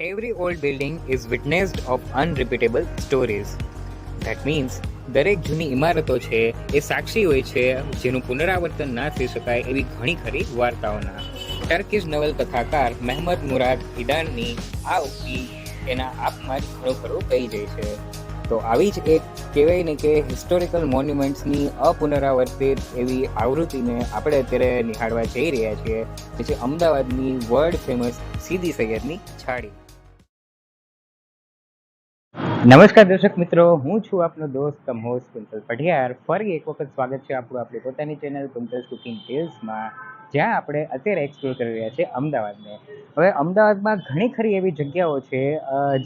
Every old building is witnessed of unrepeatable stories. That means, દરેક જૂની ઇમારતો છે, એ સાક્ષી હોય છે, જેનું પુનરાવર્તન ના થઈ શકાય એવી ઘણી ખરી વાર્તાઓના. ટર્કીશ નવલ કથાકાર મહેમદ મુરાદ હિદાનની આ ઉક્તિ એના આપમાં જ ખરો ખરું કહી જાય છે. તો આવી જ એક કહેવાય ને કે હિસ્ટોરિકલ મોન્યુમેન્ટ્સની અપુનરાવર્તિત એવી આવૃત્તિને આપણે અત્યારે નિહાળવા જઈ રહ્યા છીએ, જે છે અમદાવાદની વર્લ્ડ ફેમસ સીદી સૈયદની છાડી. નમસ્કાર દર્શક મિત્રો, હું છું આપનો દોસ્ત હોસ્ટ કુંતલ પઢિયાર. ફરી એક વખત સ્વાગત છે આપણું આપણી પોતાની ચેનલ કુંતલ્સ કુકિંગ ટેલ્સમાં જ્યાં આપણે અત્યારે એક્સપ્લોર કરી રહ્યા છીએ અમદાવાદને. હવે અમદાવાદમાં ઘણી ખરી એવી જગ્યાઓ છે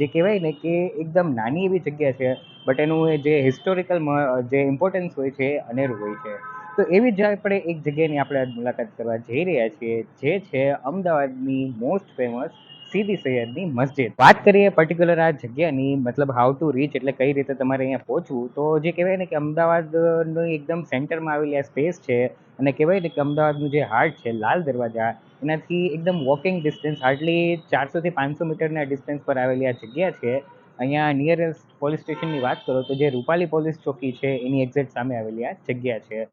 જે કહેવાય ને કે એકદમ નાની એવી જગ્યા છે બટ એનું જે હિસ્ટોરિકલ જે ઇમ્પોર્ટન્સ હોય છે અનેરું હોય છે. તો એવી જ આપણે એક જગ્યાની આપણે મુલાકાત કરવા જઈ રહ્યા છીએ, જે છે અમદાવાદની મોસ્ટ ફેમસ સીદી સૈયદની મસ્જિદ. વાત કરીએ પર્ટિક્યુલર આ જગ્યાની, મતલબ હાઉ ટુ રીચ એટલે કઈ રીતે તમારે અહીંયા પહોંચવું, તો જે કહેવાય ને કે અમદાવાદનું એકદમ સેન્ટરમાં આવેલી આ સ્પેસ છે, અને કહેવાય ને કે અમદાવાદનું જે હાર્ટ છે, લાલ દરવાજા, એનાથી એકદમ વોકિંગ ડિસ્ટન્સ હાર્ડલી ચારસોથી પાંચસો મીટરના ડિસ્ટન્સ પર આવેલી આ જગ્યા છે. અહીંયા નિયરેસ્ટ પોલીસ સ્ટેશનની વાત કરો તો જે રૂપાલી પોલીસ ચોકી છે, એની એક્ઝેક્ટ સામે આવેલી આ જગ્યા છે.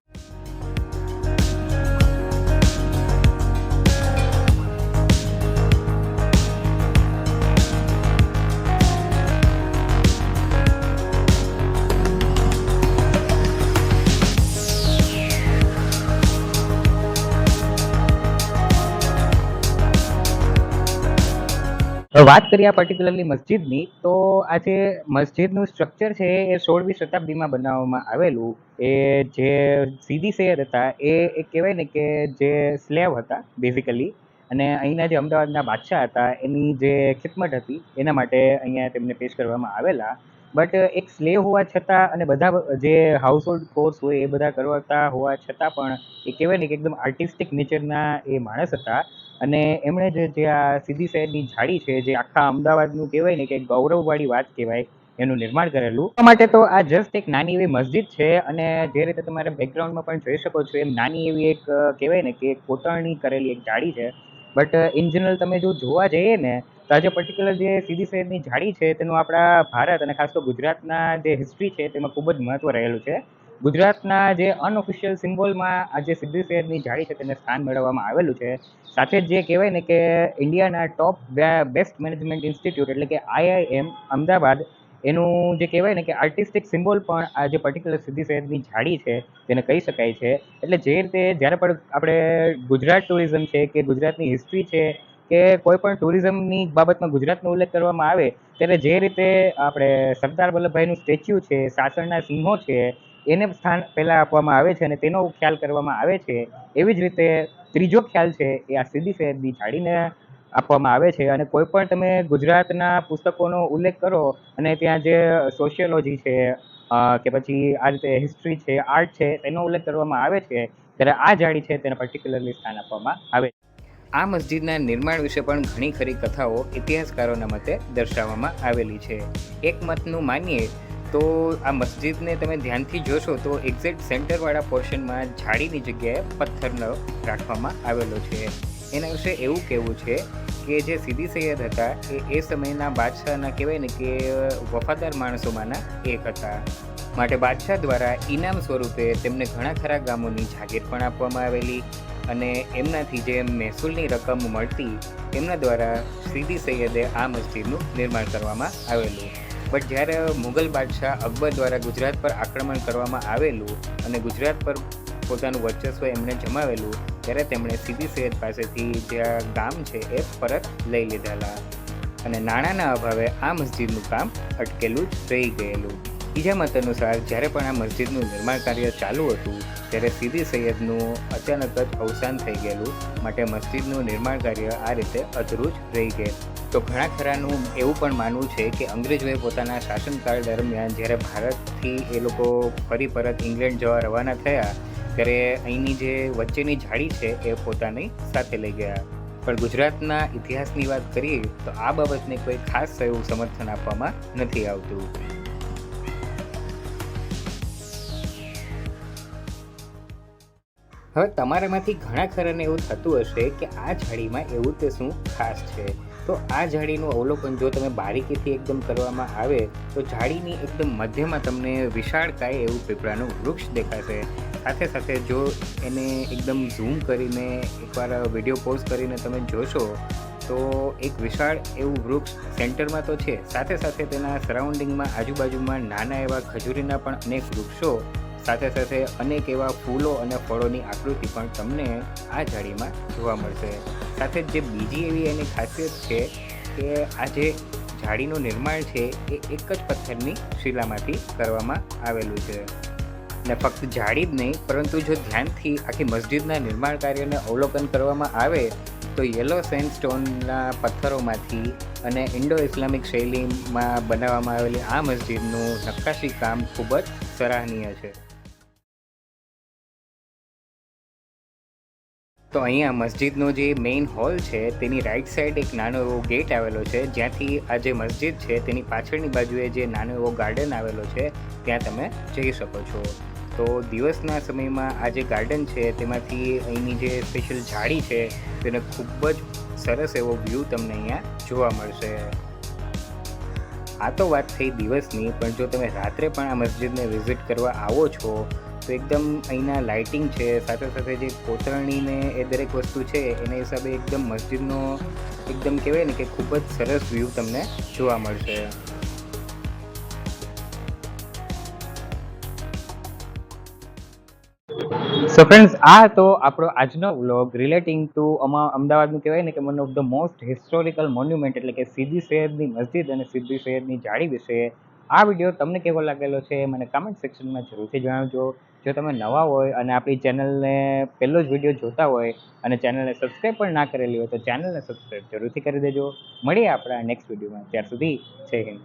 વાત કરીએ આ પર્ટિક્યુલરલી મસ્જિદની, તો આ જે મસ્જિદનું સ્ટ્રક્ચર છે એ સોળમી શતાબ્દીમાં બનાવવામાં આવેલું, એ જે સીદી સૈયદ હતા, એ એક કહેવાય ને કે જે સ્લેવ હતા બેઝિકલી અને અહીંના જે અમદાવાદના બાદશાહ હતા, એની જે ખિદમત હતી, એના માટે અહીંયા તેમને પેશ કરવામાં આવેલા. બટ એક સ્લેવ હોવા છતાં અને બધા જે હાઉસહોલ્ડ કોર્સ હોય એ બધા કરવાતા હોવા છતાં પણ એ કહેવાય ને કે એકદમ આર્ટિસ્ટિક નેચરના એ માણસ હતા. અને એમણે જે જે આ સીધી શહેરની જાળી છે, જે આખા અમદાવાદનું કહેવાય ને કે ગૌરવવાળી વાત કહેવાય, એનું નિર્માણ કરેલું. માટે તો આ જસ્ટ એક નાની એવી મસ્જિદ છે અને જે રીતે તમારે બેકગ્રાઉન્ડમાં પણ જોઈ શકો છો, એમ નાની એવી એક, કહેવાય ને કે કોતરણી કરેલી એક જાળી છે. બટ ઇન જનરલ તમે જો જોવા જઈએ ને તો આ જે પર્ટિક્યુલર જે સીધી શહેરની જાળી છે, તેનું આપણા ભારત અને ખાસ તો ગુજરાતના જે હિસ્ટ્રી છે, તેમાં ખૂબ જ મહત્વ રહેલું છે. ગુજરાતના જે અનઓફિશિયલ સિમ્બોલમાં આ જે સીધી શહેરની જાળી છે, તેને સ્થાન મેળવવામાં આવેલું છે. સાથે જ કહેવાય ને કે ઇન્ડિયાના ટોપ બેસ્ટ મેનેજમેન્ટ ઇન્સ્ટિટ્યૂટ એટલે કે આઈઆઈએમ અમદાવાદ, એનું જે કહેવાય ને કે આર્ટિસ્ટિક સિમ્બોલ પણ આ જે પર્ટિક્યુલર સીધી શહેરની જાળી છે, તેને કહી શકાય છે. એટલે જે રીતે જ્યારે પણ આપણે ગુજરાત ટુરિઝમ છે કે ગુજરાતની હિસ્ટ્રી છે કે કોઈ પણ ટુરિઝમની બાબતમાં ગુજરાતનો ઉલ્લેખ કરવામાં આવે, ત્યારે જે રીતે આપણે સરદાર વલ્લભભાઈનું સ્ટેચ્યુ છે, સાસણના સિંહો છે, એને સ્થાન પહેલાં આપવામાં આવે છે અને તેનો ખ્યાલ કરવામાં આવે છે, એવી જ રીતે ત્રીજો ખ્યાલ છે એ આ સીધી સૈયદની જાળીને આપવામાં આવે છે. અને કોઈ પણ તમે ગુજરાતના પુસ્તકોનો ઉલ્લેખ કરો અને ત્યાં જે સોશિયોલોજી છે કે પછી આ રીતે હિસ્ટ્રી છે આર્ટ છે, તેનો ઉલ્લેખ કરવામાં આવે છે, ત્યારે આ જાળી છે તેને પર્ટિક્યુલરલી સ્થાન આપવામાં આવે છે. આ મસ્જિદના નિર્માણ વિશે પણ ઘણી ખરી કથાઓ ઇતિહાસકારોના મતે દર્શાવવામાં આવેલી છે. એક મતનું માનીએ તો આ મસ્જિદને તમે ધ્યાનથી જોશો તો એક્ઝેક્ટ સેન્ટરવાળા પોર્શનમાં જાળીની જગ્યાએ પથ્થરનો રાખવામાં આવેલો છે. એના વિશે એવું કહેવું છે કે જે સીદી સૈયદ હતા એ એ સમયના બાદશાહના કહેવાય ને કે વફાદાર માણસોમાંના એક હતા. માટે બાદશાહ દ્વારા ઇનામ સ્વરૂપે તેમને ઘણા ખરા ગામોની જાગીર પણ આપવામાં આવેલી. અને એમનાથી જે મહેસૂલની રકમ મળતી, એમના દ્વારા સીદી સૈયદે આ મસ્જિદનું નિર્માણ કરવામાં આવેલું. બટ જ્યારે મુગલ બાદશાહ અકબર દ્વારા ગુજરાત પર આક્રમણ કરવામાં આવેલું અને ગુજરાત પર પોતાનું વર્ચસ્વ એમણે જમાવેલું, ત્યારે તેમણે સીદી સૈયદ પાસેથી જે આ ગામ છે એ પરત લઈ લીધેલા. અને નાણાંના અભાવે આ મસ્જિદનું કામ અટકેલું જ રહી ગયેલું. બીજા મત અનુસાર જ્યારે પણ આ મસ્જિદનું નિર્માણ કાર્ય ચાલુ હતું, ત્યારે સીદી સૈયદનું અચાનક જ અવસાન થઈ ગયેલું માટે મસ્જિદનું નિર્માણ કાર્ય આ રીતે અધૂરું જ રહી ગયેલું તો ઘણા ખરાનું એવું પણ માનવું છે કે અંગ્રેજોએ પોતાના શાસનકાળ દરમિયાન જ્યારે ભારતથી એ લોકો ફરી પરત ઇંગ્લેન્ડ જવા રવાના થયા, ત્યારે અહીંની જે વચ્ચેની જાળી છે એ પોતાની સાથે લઈ ગયા. પણ ગુજરાતના ઇતિહાસની વાત કરીએ તો આ બાબતને કોઈ ખાસ એવું સમર્થન આપવામાં નથી આવતું. હવે તમારામાંથી ઘણા ખરાને એવું થતું હશે કે આ જાળીમાં એવું તે શું ખાસ છે? તો આ ઝાડીનું અવલોકન જો તમે બારીકીથી એકદમ કરવામાં આવે, તો ઝાડીની એકદમ મધ્યમાં તમને વિશાળકાય એવું પીપળાનું વૃક્ષ દેખાશે. સાથે સાથે જો એને એકદમ ઝૂમ કરીને એકવાર વીડિયો પોઝ કરીને તમે જોશો, તો એક વિશાળ એવું વૃક્ષ સેન્ટરમાં તો છે. સાથે સાથે તેના સરાઉન્ડિંગમાં આજુબાજુમાં નાના એવા ખજૂરીના પણ અનેક વૃક્ષો સાથે સાથે અનેક એવા ફૂલો અને ફળોની આકૃતિ પણ તમને આ ઝાડીમાં જોવા મળશે. સાથે જ બીજી એવી એની ખાસિયત છે કે આ જે ઝાડીનું નિર્માણ છે, એ એક જ પથ્થરની શિલામાંથી કરવામાં આવેલું છે. ને ફક્ત ઝાડી જ નહીં, પરંતુ જો ધ્યાનથી આખી મસ્જિદના નિર્માણ કાર્યને અવલોકન કરવામાં આવે, તો યલો સેન્ડસ્ટોનના પથ્થરોમાંથી અને ઇન્ડો ઇસ્લામિક શૈલીમાં બનાવવામાં આવેલી આ મસ્જિદનું નક્કાશી કામ ખૂબ જ સરાહનીય છે. તો અહીંયા મસ્જિદનો જે મેઇન હોલ છે, તેની રાઈટ સાઈડ એક નાનો એવો ગેટ આવેલો છે. જ્યાંથી આ જે મસ્જિદ છે, તેની પાછળની બાજુએ જે નાનો એવો ગાર્ડન આવેલો છે, ત્યાં તમે જઈ શકો છો. તો દિવસના સમયમાં આ જે ગાર્ડન છે, તેમાંથી અહીંની જે સ્પેશિયલ ઝાડી છે, તેને ખૂબ જ સરસ એવો વ્યૂ તમને અહીંયા જોવા મળશે. આ તો વાત થઈ દિવસની, પણ જો તમે રાત્રે પણ આ મસ્જિદને વિઝિટ કરવા આવો છો તો એકદમ અહીંના લાઇટિંગ છે, સાથે સાથે જે કોતરણીને એ દરેક વસ્તુ છે, એના હિસાબે એકદમ મસ્જિદનો એકદમ કહેવાય ને કે ખૂબ જ સરસ વ્યૂ તમને જોવા મળશે. સો ફ્રેન્ડ્સ આ તો આપણો આજનો વ્લોગ રિલેટિંગ ટુ અમદાવાદનું કહેવાય ને કે one of the most historical monument એટલે કે સીધી શહેરની મસ્જિદ અને સીધી શહેરની જાળી વિશે આ વીડિયો તમને કેવો લાગેલો છે, મને કમેન્ટ સેક્શનમાં જરૂરથી જણાવજો. જો તમે નવા હોય અને આપણી ચેનલને પહેલો જ વીડિયો જોતા હોય અને ચેનલને સબસ્ક્રાઈબ પણ ના કરેલી હોય તો ચેનલને સબસ્ક્રાઈબ જરૂરથી કરી દેજો. મળીએ આપણા નેક્સ્ટ વિડીયોમાં. ત્યાર સુધી જય હિન્દ.